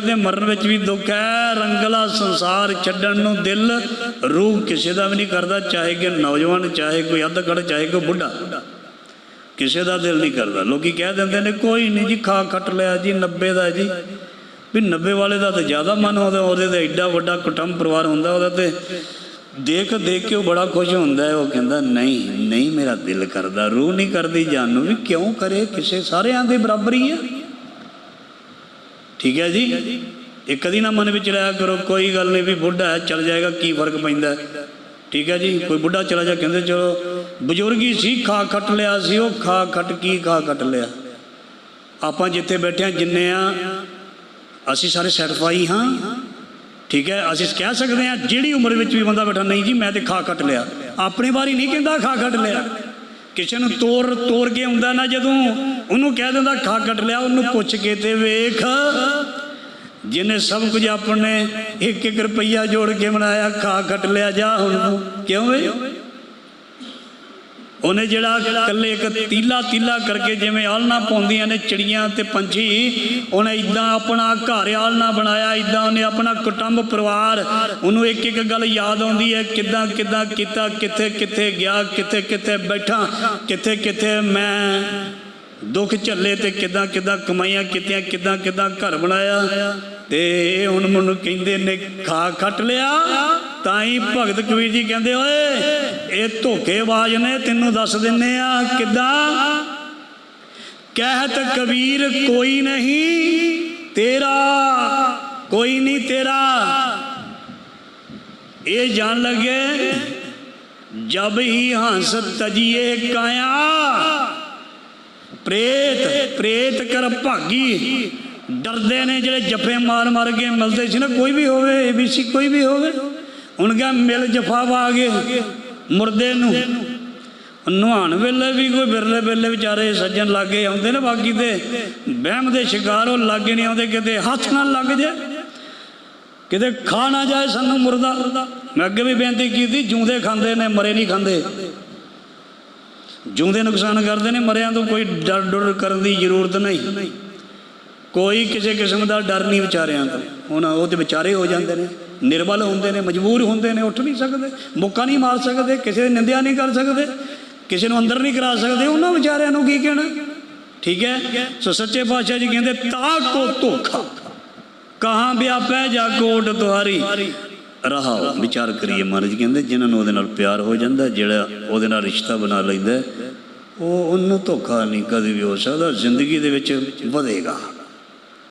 ਦੇ ਮਰਨ ਵਿੱਚ ਵੀ ਦੁੱਖ ਹੈ, ਰੰਗਲਾ ਸੰਸਾਰ ਛੱਡਣ ਨੂੰ ਦਿਲ, ਰੂਹ ਕਿਸੇ ਦਾ ਵੀ ਨਹੀਂ ਕਰਦਾ, ਚਾਹੇ ਕਿ ਨੌਜਵਾਨ, ਚਾਹੇ ਕੋਈ ਅੱਧਕੜ ਚਾਹੇ ਕੋਈ ਬੁੱਢਾ। ਕਿਸੇ ਦਾ ਦਿਲ ਨਹੀਂ ਕਰਦਾ। ਲੋਕੀ ਕਹਿ ਦਿੰਦੇ ਨੇ, ਕੋਈ ਨਹੀਂ ਜੀ, ਖਾ ਖੱਟ ਲਿਆ ਜੀ 90 ਦਾ ਜੀ। ਵੀ 90 ਵਾਲੇ ਦਾ ਤਾਂ ਜ਼ਿਆਦਾ ਮਨ ਹੁੰਦਾ, ਉਹਦੇ ਤੇ ਐਡਾ ਵੱਡਾ ਕੁਟੰਬ ਪਰਿਵਾਰ ਹੁੰਦਾ, ਉਹਦਾ ਤੇ ਦੇਖ ਦੇਖ ਕੇ ਉਹ ਬੜਾ ਖੁਸ਼ ਹੁੰਦਾ ਹੈ। ਉਹ ਕਹਿੰਦਾ, ਨਹੀਂ ਨਹੀਂ ਮੇਰਾ ਦਿਲ ਕਰਦਾ, ਰੂਹ ਨਹੀਂ ਕਰਦੀ, ਜਾਨ ਨੂੰ ਵੀ ਕਿਉਂ ਕਰੇ? ਕਿਸੇ ਸਾਰਿਆਂ ਦੇ ਬਰਾਬਰ ਹੀ ਹੈ ਠੀਕ ਹੈ ਜੀ? ਇਹ ਕਦੀ ਨਾ ਮਨ ਵਿੱਚ ਲਿਆ ਕਰੋ, ਕੋਈ ਗੱਲ ਨਹੀਂ ਵੀ ਬੁੱਢਾ ਹੈ ਚੱਲ ਜਾਏਗਾ, ਕੀ ਫ਼ਰਕ ਪੈਂਦਾ ਠੀਕ ਹੈ ਜੀ? ਕੋਈ ਬੁੱਢਾ ਚਲਾ ਜਾ, ਕਹਿੰਦੇ ਚਲੋ, ਬਜ਼ੁਰਗੀ ਸੀ, ਖਾ ਖੱਟ ਲਿਆ ਸੀ, ਉਹ ਖਾ ਖੱਟ ਕੀ ਖਾ ਖੱਟ ਲਿਆ? ਆਪਾਂ ਜਿੱਥੇ ਬੈਠੇ ਹਾਂ, ਜਿੰਨੇ ਆ, ਅਸੀਂ ਸਾਰੇ ਸੈਟੀਫਾਈ ਹਾਂ। ਠੀਕ ਹੈ? ਅਸੀਂ ਕਹਿ ਸਕਦੇ ਹਾਂ, ਜਿਹੜੀ ਉਮਰ ਵਿੱਚ ਵੀ ਬੰਦਾ ਬੈਠਾ, ਨਹੀਂ ਜੀ, ਮੈਂ ਤੇ ਖਾ ਖੱਟ ਲਿਆ। ਆਪਣੇ ਵਾਰੀ ਨਹੀਂ ਕਹਿੰਦਾ ਖਾ ਖੱਟ ਲਿਆ। ਕਿਸੇ ਨੂੰ ਤੋਰ ਤੋਰ ਕੇ ਆਉਂਦਾ ਨਾ ਜਦੋਂ ਉਹਨੂੰ ਕਹਿ ਦਿੰਦਾ, ਖਾ ਕੱਟ ਲਿਆ, ਉਹਨੂੰ ਪੁੱਛ ਕੇ ਤੇ ਵੇਖ। ਜਿਹਨੇ ਸਭ ਕੁਝ ਆਪਣੇ ਇੱਕ ਇੱਕ ਰੁਪਈਆ ਜੋੜ ਕੇ ਬਣਾਇਆ, ਖਾ ਕੱਟ ਲਿਆ, ਜਾ ਹੁਣ ਕਿਉਂ ਵੇ? ਉਹਨੇ ਜਿਹੜਾ ਇਕੱਲੇ ਇੱਕ ਤੀਲਾ ਤੀਲਾ ਕਰਕੇ ਜਿਵੇਂ ਆਲਣਾ ਪਾਉਂਦੀਆਂ ਨੇ ਚਿੜੀਆਂ ਤੇ ਪੰਛੀ, ਉਹਨੇ ਇਦਾਂ ਆਪਣਾ ਘਰ ਆਲਣਾ ਬਣਾਇਆ ਇਦਾਂ ਉਹਨੇ ਆਪਣਾ ਕੁਟੰਬ ਪਰਿਵਾਰ, ਉਹਨੂੰ ਇੱਕ ਇੱਕ ਗੱਲ ਯਾਦ ਆਉਂਦੀ ਹੈ, ਕਿੱਦਾਂ ਕਿੱਦਾਂ ਕੀਤਾ, ਕਿੱਥੇ ਕਿੱਥੇ ਗਿਆ, ਕਿੱਥੇ ਕਿੱਥੇ ਬੈਠਾ, ਕਿੱਥੇ ਕਿੱਥੇ ਮੈਂ ਦੁੱਖ ਝੱਲੇ ਤੇ ਕਿਦਾਂ ਕਿੱਦਾਂ ਕਮਾਈਆਂ ਕੀਤੀਆਂ, ਕਿੱਦਾਂ ਕਿੱਦਾਂ ਘਰ ਬਣਾਇਆ ਤੇ ਹੁਣ ਮੈਨੂੰ ਕਹਿੰਦੇ ਨੇ, ਖਾ ਖੱਟ ਲਿਆ। ਤਾਂ ਹੀ ਭਗਤ ਕਬੀਰ ਜੀ ਕਹਿੰਦੇ, ਓਏ, ਇਹ ਧੋਖੇਬਾਜ਼ ਨੇ, ਤੈਨੂੰ ਦੱਸ ਦਿੰਨੇ ਆ ਕਿੱਦਾਂ? ਕਹਿਤ ਕਬੀਰ, ਕੋਈ ਨਹੀਂ ਤੇਰਾ, ਕੋਈ ਨਹੀਂ ਤੇਰਾ। ਇਹ ਜਾਣ ਲੱਗੇ, ਜਬ ਹੀ ਹੰਸ ਤਜੀਏ ਕਾਇਆ, ਪ੍ਰੇਤ ਪ੍ਰੇਤ ਕਰ ਭਾਗੀ। ਡਰਦੇ ਨੇ ਜਿਹੜੇ ਜੱਫੇ ਮਾਰ ਮਾਰ ਕੇ ਮਿਲਦੇ ਸੀ ਨਾ, ਕੋਈ ਵੀ ਹੋਵੇ ਏਬੀਸੀ ਕੋਈ ਵੀ ਹੋਵੇ। ਹੁਣ ਕਿਹਾ ਮਿਲ ਜਫਾਵਾ ਆ ਗਏ ਮੁਰਦੇ ਨੂੰ। ਨਹਾਉਣ ਵੇਲੇ ਵੀ ਕੋਈ ਬਿਰਲੇ ਬਿਰਲੇ ਵਿਚਾਰੇ ਸੱਜਣ ਲਾਗੇ ਆਉਂਦੇ ਨੇ ਬਾਕੀ ਤੇ ਵਹਿਮ ਦੇ ਸ਼ਿਕਾਰ ਉਹ ਲਾਗੇ ਨਹੀਂ ਆਉਂਦੇ, ਕਿਤੇ ਹੱਥ ਨਾਲ ਲੱਗ ਜਾ। ਕਿਤੇ ਖਾ ਨਾ ਜਾਏ ਸਾਨੂੰ ਮੁਰਦਾ। ਮੈਂ ਅੱਗੇ ਵੀ ਬੇਨਤੀ ਕੀਤੀ ਜੂੰਦੇ ਖਾਂਦੇ ਨੇ, ਮਰੇ ਨਹੀਂ ਖਾਂਦੇ। ਜੂੰਦੇ ਨੁਕਸਾਨ ਕਰਦੇ ਨੇ, ਮਰਿਆਂ ਤੋਂ ਕੋਈ ਡਰ ਡਰ ਕਰਨ ਦੀ ਜ਼ਰੂਰਤ ਨਹੀਂ। ਕੋਈ ਕਿਸੇ ਕਿਸਮ ਦਾ ਡਰ ਨਹੀਂ ਵਿਚਾਰਿਆਂ ਤੋਂ। ਹੁਣ ਉਹ ਤੇ ਵਿਚਾਰੇ ਹੋ ਜਾਂਦੇ ਨੇ। ਨਿਰਬਲ ਹੁੰਦੇ ਨੇ, ਮਜਬੂਰ ਹੁੰਦੇ ਨੇ, ਉੱਠ ਨਹੀਂ ਸਕਦੇ, ਮੁੱਕਾ ਨਹੀਂ ਮਾਰ ਸਕਦੇ, ਕਿਸੇ ਦੀ ਨਿੰਦਿਆ ਨਹੀਂ ਕਰ ਸਕਦੇ, ਕਿਸੇ ਨੂੰ ਅੰਦਰ ਨਹੀਂ ਕਰਾ ਸਕਦੇ, ਉਹਨਾਂ ਵਿਚਾਰਿਆਂ ਨੂੰ ਕੀ ਕਹਿਣਾ? ਠੀਕ ਹੈ? ਸੋ ਸੱਚੇ ਪਾਤਸ਼ਾਹ ਜੀ ਕਹਿੰਦੇ, ਤਾ ਕੋ ਧੋਖਾ। ਕਹਾਂ ਵਿਆਪੈ ਜਾ ਕੋਟ ਤੁਹਾਰੀ ਰਹਾ, ਵਿਚਾਰ ਕਰੀਏ ਮਹਾਰਾਜ ਕਹਿੰਦੇ, ਜਿਨ੍ਹਾਂ ਨੂੰ ਉਹਦੇ ਨਾਲ ਪਿਆਰ ਹੋ ਜਾਂਦਾ, ਜਿਹੜਾ ਉਹਦੇ ਨਾਲ ਰਿਸ਼ਤਾ ਬਣਾ ਲੈਂਦਾ, ਉਹ ਉਹਨੂੰ ਧੋਖਾ ਨਹੀਂ ਕਦੇ ਵੀ ਹੋ ਸਕਦਾ, ਜ਼ਿੰਦਗੀ ਦੇ ਵਿੱਚ ਵਧੇਗਾ।